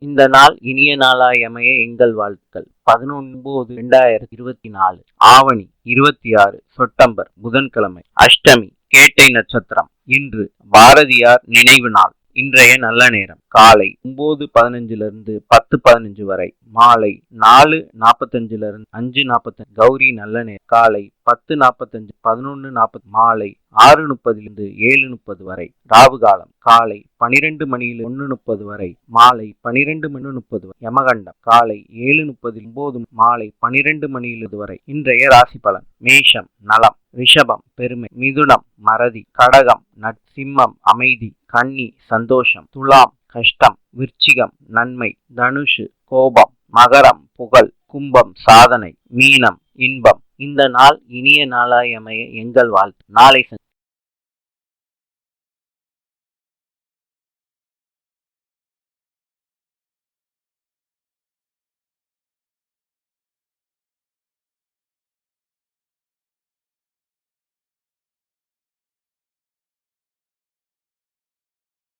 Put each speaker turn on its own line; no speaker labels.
இந்த நாள் இனிய நாளாய் அமைய எங்கள் வாழ்த்துக்கள். பதினொன்பது இரண்டாயிரத்தி இருபத்தி நாலு ஆவணி இருபத்தி ஆறு செப்டம்பர் புதன்கிழமை அஷ்டமி கேட்டை நட்சத்திரம். இன்று பாரதியார் நினைவு நாள். இன்றைய நல்ல நேரம். காலை ஒன்பது பதினஞ்சுல இருந்து பத்து பதினஞ்சு வரை. மாலை நாலு நாற்பத்தஞ்சுல இருந்து அஞ்சு நாற்பத்தஞ்சு கௌரி நல்ல நேரம். காலை பத்து நாற்பத்தஞ்சு பதினொன்று நாற்பது மாலை ஆறு முப்பதிலிருந்து ஏழு முப்பது வரை. ராவு காலம் காலை பனிரெண்டு மணியில் ஒன்று முப்பது வரை. மாலை பனிரெண்டு மணி முப்பது வரை. யமகண்டம் காலை ஏழு முப்பதில் ஒன்பது மாலை பனிரெண்டு மணியிலிருந்து வரை. இன்றைய ராசி பலன் மேஷம் நலம் ரிஷபம் பெருமை மிதுனம் மறதி கடகம் நட்சிம்மம் அமைதி கன்னி சந்தோஷம் துலாம் கஷ்டம் விருச்சிகம் நன்மை தனுஷு கோபம் மகரம் புகழ் கும்பம் சாதனை மீனம் இன்பம். இந்த நாள் இனிய நாளாய் அமைய எங்கள் வாழ்த்து. நாளை